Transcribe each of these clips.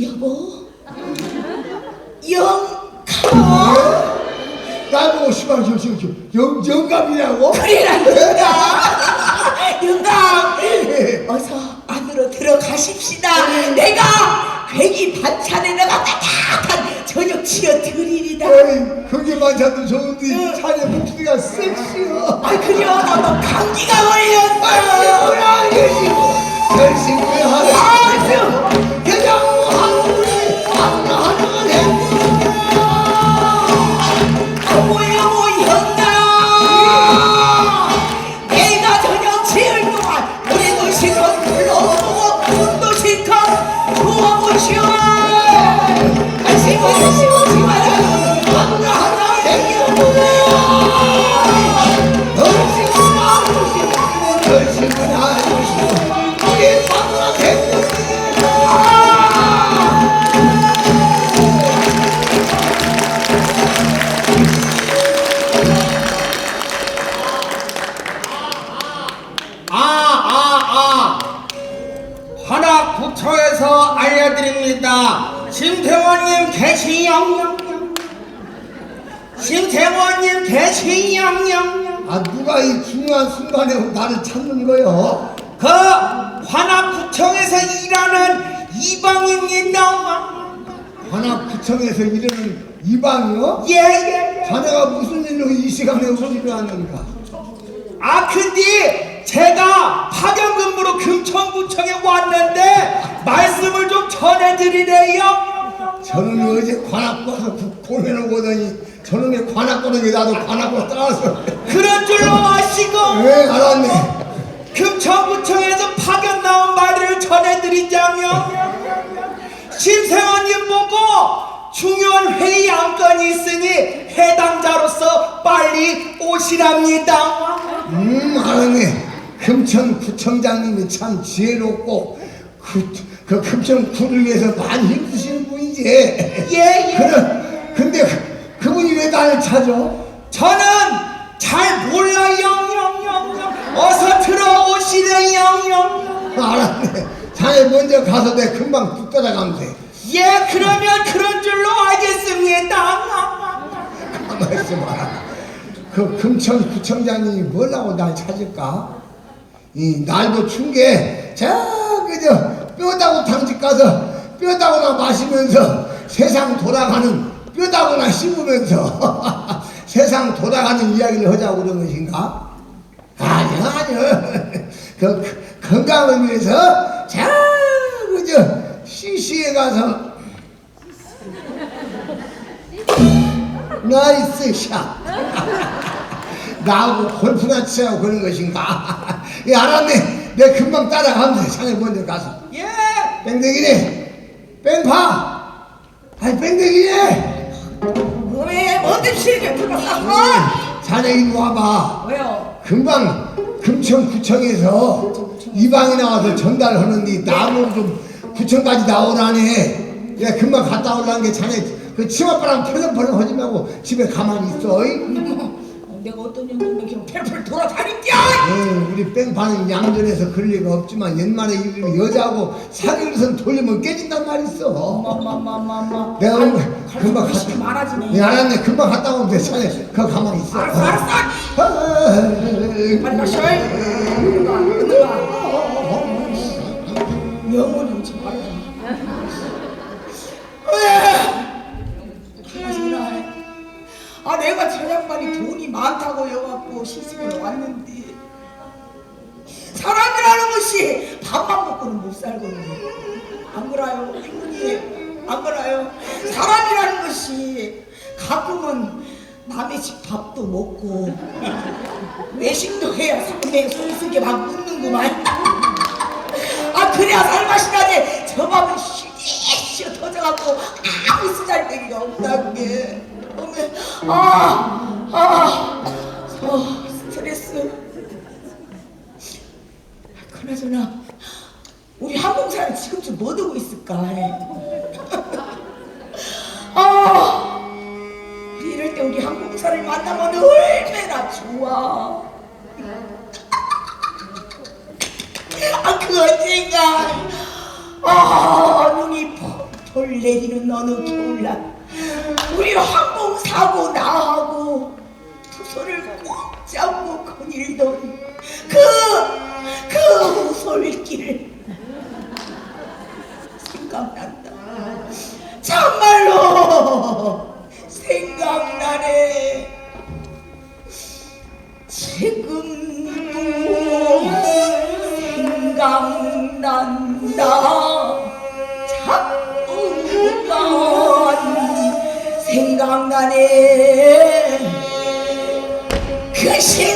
여보? 영감 나보고 시방 저, 저, 저, 영, 영감이라고? 그래라 영감 영감 어서 안으로 들어가십시다. 내가 괜히 반찬에 내가 따뜻한 저녁 지어 드리리다. 어이, 그게 만찬도 좋은데 자네 목소리가 섹시해. 아 그려 나도 감기가 걸렸어. 열심히 계시영영. 아 누가 이 중요한 순간에 나를 찾는 거요? 그 환악 부처에서 일하는 이방입니다. 관악구청에서 일하는 이방이요? 예, 예, 예. 자네가 무슨 일로 이 시간에 오지를 않는가? 아, 근데 제가 파견 근무로 금천구청에 왔는데 말씀을 좀 전해드리래요. 저는 어제 관악 가서 보내놓고더니 저놈의 관악 보는 게 나도 관악으로 따라서 그런 줄로 아시고 왜 알았네? 금천구청에서 파견 나온 말을 전해드리자면 심세원님 보고 중요한 회의 안건이 있으니 해당자로서 빨리 오시랍니다. 음 알았네 금천구청장님이 참 지혜롭고 그, 그 금천구를 위해서 많이 힘드시는 분이지 예, 예. 그래, 찾아? 저는 잘 몰라요. 영영영. 어서 들어오시래. 영영. 알았네 자네 먼저 가서 내 금방 붙 따라가면 돼 예, 그러면 그런 줄로 알겠습니다. 가만히 있어봐. 그 금천 구청장님이 뭐라고 날 찾을까? 이 날도 춘 게, 저, 그저, 뼈다구 탕집 가서 뼈다구나 마시면서 세상 돌아가는 뼈다구나 씹으면서 세상 돌아가는 이야기를 하자고 그런 것인가? 아니요, 아니요. 그, 그 건강을 위해서, 저, 그저, CC에 가서 나이스 샷. 나하고 골프나 치자고 그런 것인가? 예, 알았네. 내 금방 따라가면 돼. 자네 먼저 가서. 예. 뺑댕이네. 뺑파. 아니, 뺑댕이네. 왜 어디 시게 들어갔어 자네 이리 와봐. 왜요 금방 금천구청에서 이방이 나와서 전달하는 데 나무 좀 구청까지 나오라네. 야, 금방 갔다 오라는 게 자네 그 치맛바람 펄렁펄렁 하지 말고 집에 가만히 있어. 어이? 내가 어떤 년인데 그냥 펠펠 돌아다닐게 어, 우리 뺑파는 양전에서 그럴 리가 없지만 옛말에 이르면 여자하고 사귀어선 돌리면 깨진단 말 있어. 마마마마마 내가 오늘 금방 갔다. 많아지네 네, 알았네. 금방 갔다 오면 돼. 자네 그거 가만히 있어. 알았어 알았어 아, 빨리 가셔 누가 누가 영원히 오지 말아라 하지마 아 내가 저 양반이 돈이 많다고 여갖고 시집을 왔는데 밥만 먹고는 못 살거든요. 안 그래요? 행군이 안 그래요? 사람이라는 것이 가끔은 남의 집 밥도 먹고 외식도 해야 삶에 손쓰게 막 묻는구만. 아 그래야 살맛이 나지 저 밥은 시시어 터져갖고 아무 쓰잘데기가 없다 그게 어메 아아 어, 스트레스 아, 그나저나 한봉사는 지금쯤 뭐 되고 있을까 아, 이럴 때 우리 한봉사를 만나면 얼마나 좋아. 아, 그 거제가. 아, 눈이 펄펄 내리는 어느 겨울날. 우리 항공사고 나하고 두 손을 꼭 잡고 거닐던 그, 그 우솔길. 생각난다. 정말로 생각나네. 지금도 생각난다. 자꾸만 생각나네. 그 시.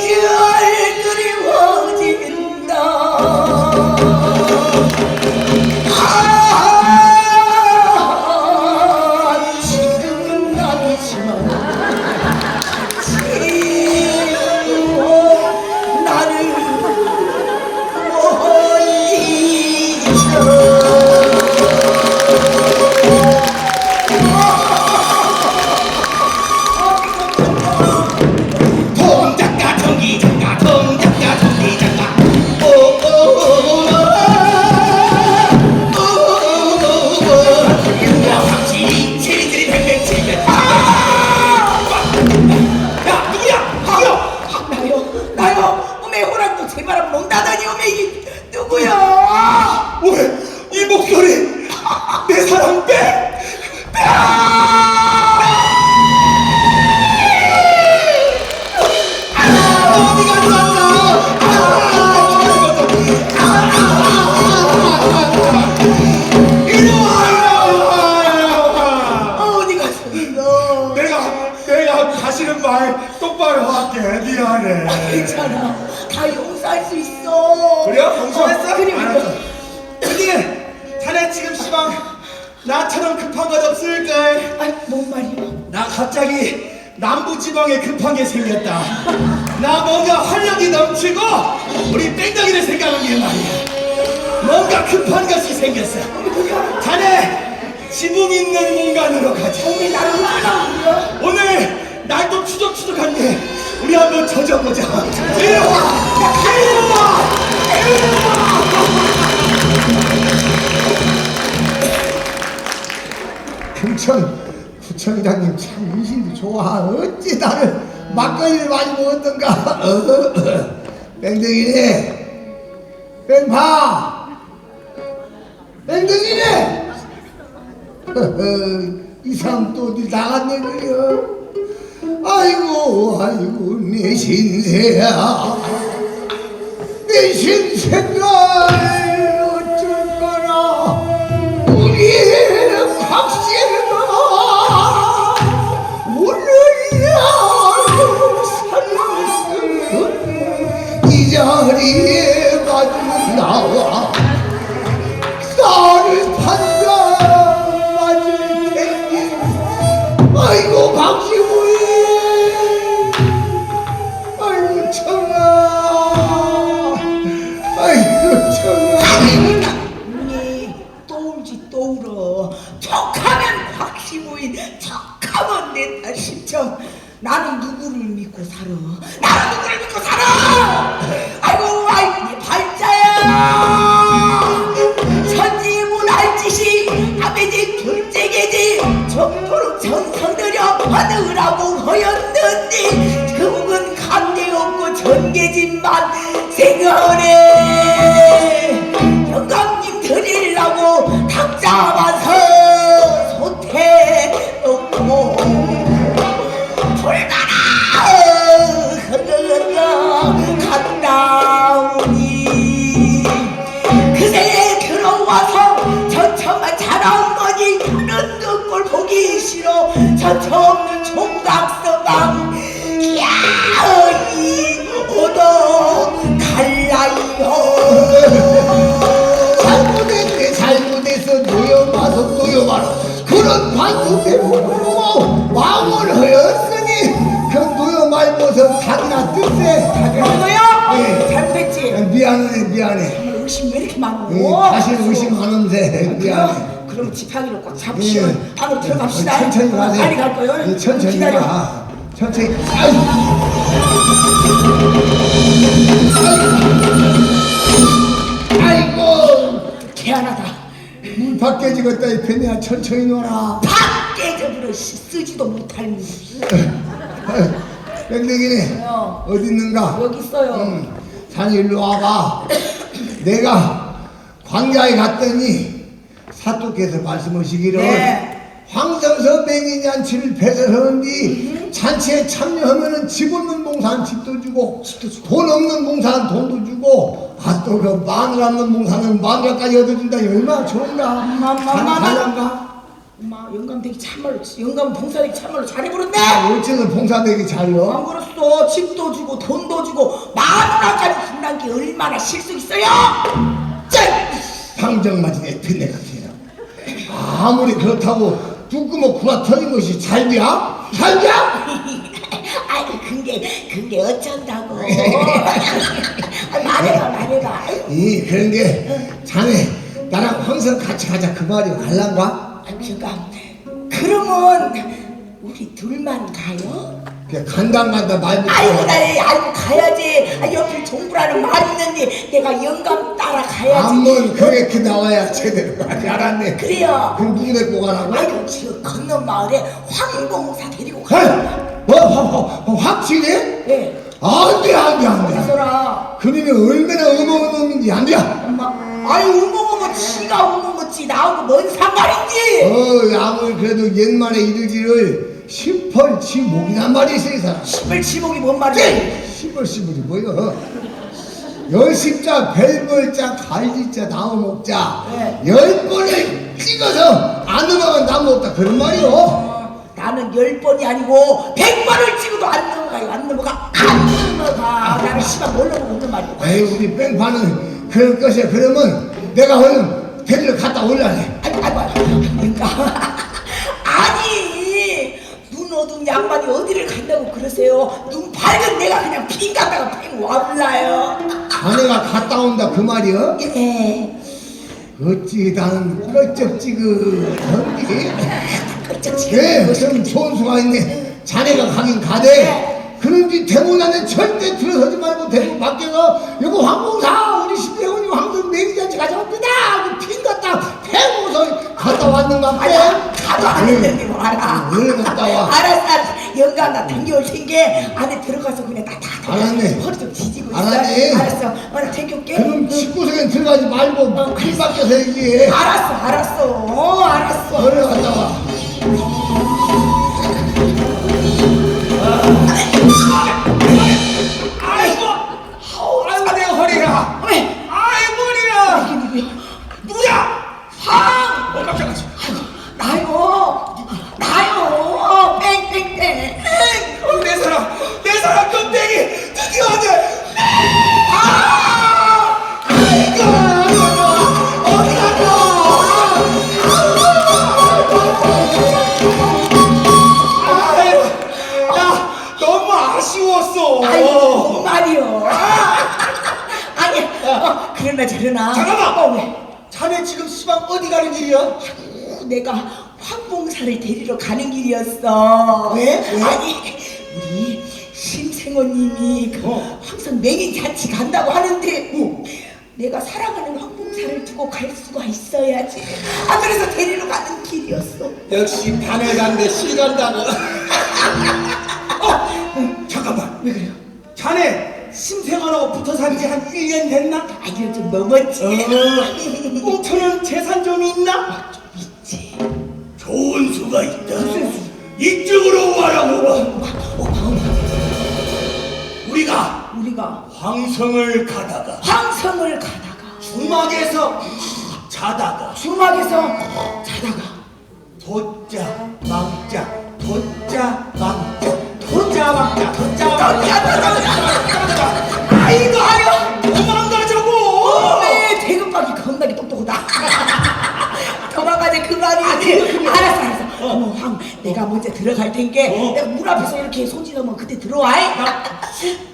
나요! 어메 호랑도 제 바람 못 다다니 오메이 누구야? 똑바로 할게 미안해. 괜찮아 다 용서할 수 있어 그래요? 용서했어? 어, 그래 알았어. 근데 자네 지금 시방 나처럼 급한 것 없을까? 아이 뭔 말이야 나 갑자기 남부지방에 급한 게 생겼다. 나 뭔가 활력이 넘치고 우리 뺑덕이를 생각한 게 말이야. 뭔가 급한 것이 생겼어. 자네 지붕 있는 공간으로 가자. 어메 나를 날도 추적추적한데 우리 한번 젖어보자. 금천 구청장님 참 인심도 좋아. 어찌 나를 막걸리를 많이 먹었던가? 뺑댕이네. 뺑파! 뺑댕이네! 이 사람 또 어디 나갔네 그려 아이고 아이고 내 신세야. 내 신세가 어쩔 거라. 우리 박씨가 오늘이야. 살았어 이 자리에 허였는데 결국은 간대 없고 전개진만 생각하네 의심 왜 이렇게 많어? 예, 다시 의심하는데. 미안해 그럼, 그럼 지팡이로 꽉 잡으시오 예. 안으로 들어갑시다. 천천히 가세요. 빨리 갈 거요. 예, 천천히 기다려. 가. 천천히 아이 아이고. 개안하다. 문 밖에 지었다 이 팬이야. 천천히 놀아. 밖에 저들어 쓰지도 못할 일. 뺑댕이네 왜요? 어디 있는가? 여기 있어요. 응. 자네 일로 와봐 내가 광야에 갔더니 사또께서 말씀하시기를 네. 황성서 맹인잔치를 배설하는디 잔치에 참여하면은 집 없는 봉사는 집도 주고 돈 없는 봉사는 돈도 주고 아또 그 마늘 없는 봉사는 마늘까지 얻어준다니 얼마나 좋은가. 갈란가? 엄마 영감 되기 참말로 영감 봉사되기 참말로 잘해 부른데. 어째서 봉사되기 잘요? 안 그랬어. 집도 주고 돈도 주고 마누라까지 준다는 게 얼마나 실수 있어요? 짠! 방정맞은 애편내 같아요 아무리 그렇다고 뚜꾸먹 구라 터진 것이 잘돼야? 잘돼야? 아이고 그게 그게 어쩐다고. 아, 말해봐 말해봐. 이 그런 게 자네 나랑 황성 같이 가자 그 말이 갈란가? 아, 그니까 그러면 우리 둘만 가요? 그냥 간다 간다 말부터 아이고 나 아이고 가야지. 아, 옆에 종부라는 말이 있는데 내가 영감 따라 가야지. 한번 그게 그 나와야 제대로 가지 알았네 그래요. 그럼 누구 데리고 가라고? 아이고 지금 건너 마을에 황봉사 데리고 가. 뭐, 뭐, 확실히? 예. 안돼 안돼 안돼. 그놈이 얼마나 놈인지 안돼. 아이 우먹어머 지가 우먹었지 나하고 뭔 상관인지. 어 아무리 그래도 옛말에 이르기를 십벌치 목이란 말이 있어 이 사람 십을 지목이 뭔 말이야? 시벌시벌이 뭐여? 열십자 별벌자 갈지자 나무목자 네. 열 번을 찍어서 안 넘어가면 나무 없다 그런 말이요. 어, 나는 열 번이 아니고 백 번을 찍어도 안 넘어가요. 안 넘어가. 안 넘어가. 나는 씨발 뭘로 먹는 말이야. 에이 우리 뺑파는 그럴 것이야. 그러면 내가 얼른 데리러 갔다 올라네. 아이고 아이고 아이고. 아니 눈 어두운 양반이 어디를 간다고 그러세요? 눈 밝은 내가 그냥 핑 갔다가 핑 와불라요. 자네가 갔다 온다 그 말이여? 예. 어찌 나는 껄쩍지근한디? 깜짝이야. 그래 좀 좋은 수가 있네. 자네가 가긴 가되 그런지 대문 안에 절대 들어서지 말고 대문 밖에서 여보 황공사 우리 신대원이 황금 매기잔치 가져옵니다 핀 갔다 패고서 갔다 왔는가 봐요 가도 안 했는데 뭐 알아. 왜 갔다 와? 알았어 알았어. 영감 나 당겨올 텐게 안에 들어가서 그냥 다다 알았네. 허리 좀 있어. 알았네. 알았어. 어나 당겨올게. 그럼 집구석엔 들어가지 말고 어, 핀 밖에서 얘기해 알았어 알았어. 어 알았어. 얼른 갔다 와 그러나 저러나. 잠깐만. 어, 왜? 자네 지금 시방 어디 가는 길이야? 어, 내가 황봉사를 데리러 가는 길이었어. 왜? 왜? 아니, 우리 심생호님이 그 어. 항상 맹인 잔치 간다고 하는데, 내가 사랑하는 황봉사를 두고 갈 수가 있어야지. 아, 그래서 데리러 가는 길이었어. 역시 반을 갔는데 실 간다고. 어, 잠깐만. 왜 그래요? 자네 심생활하고 붙어 산지 한 1년 됐나? 아, 이거 좀 넘었지. 어, 꽁쳐는 재산 좀 있나? 있지. 좋은 수가 있다. 무슨 수? 이쪽으로 와라고. 오빠, 오빠, 우리가 우리가 황성을 가다가 황성을 가다가 주막에서 자다가 주막에서 자다가 도자 망자 도자 망자 도자 망자 도자 망자 아 이고 아유 도망가자고 왜 대급박이 겁나게 똑똑하다. 도망가자 그 말이지. 알았어 알았어. 어머 황 내가 먼저 들어갈 텐게 어. 내가 문 앞에서 이렇게 손짓하면 그때 들어와. 이?